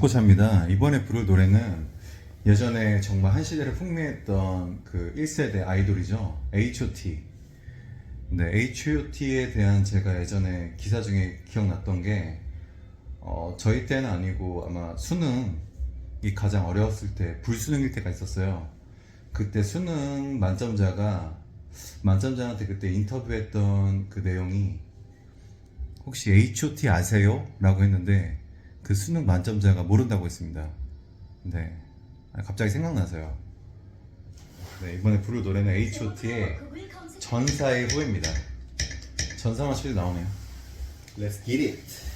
장코차입니다. 이번에 부를 노래는 예전에 정말 한 시대를 풍미했던 그 1세대 아이돌이죠. H.O.T. 네, H.O.T에 대한 제가 예전에 기사 중에 기억났던 게 어, 저희 때는 아니고 아마 수능이 가장 어려웠을 때 불수능일 때가 있었어요. 그때 수능 만점자가 만점자한테 그때 인터뷰했던 그 내용이 혹시 H.O.T 아세요? 라고 했는데 그 수능 만점자가 모른다고 했습니다. 네. 아, 갑자기 생각나서요. 네, 이번에 부를 노래는 H.O.T의 전사의 후예입니다. 전사만 쳐도 나오네요. Let's get it.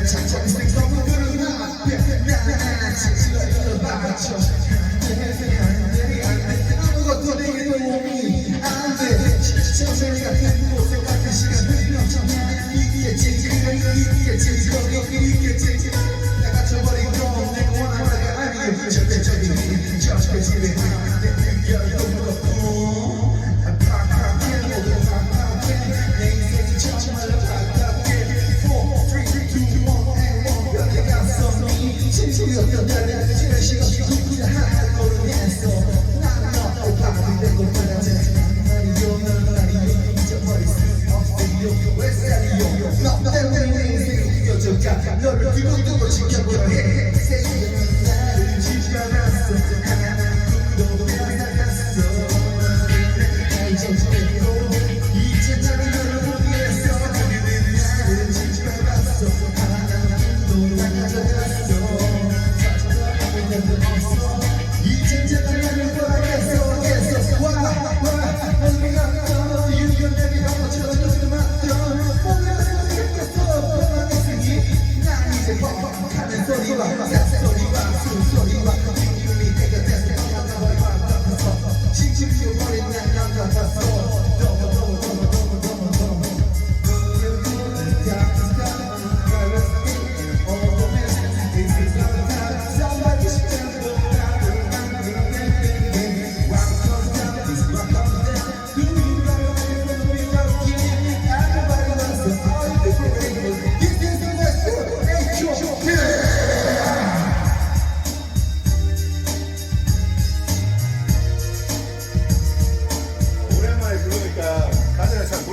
왔냐 어쩌 이어져가 너를 두고 두고 지켜보려 해 세계는 나를 지켜놨어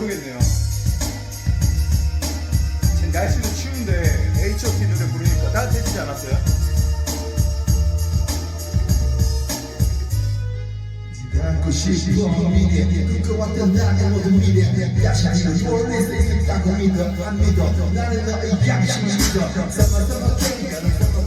모르겠네요. 지금 날씨도 추운데 H.O.T 노래 부르니까 따뜻해지지 않았어요? 갖고 싶어 미래. 꿈꿔왔던 나의 모든 미래. 야심을 몰래 있다고 믿어. 안 믿어. 나는 너의 양심을 믿어. 나는 summer king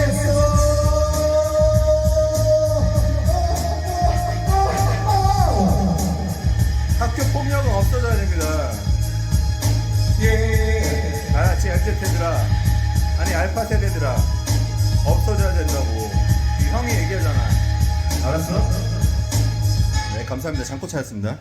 알파 세대들아. 없어져야 된다고. 이 형이 얘기하잖아. 알았어? 네, 감사합니다. 장코차였습니다.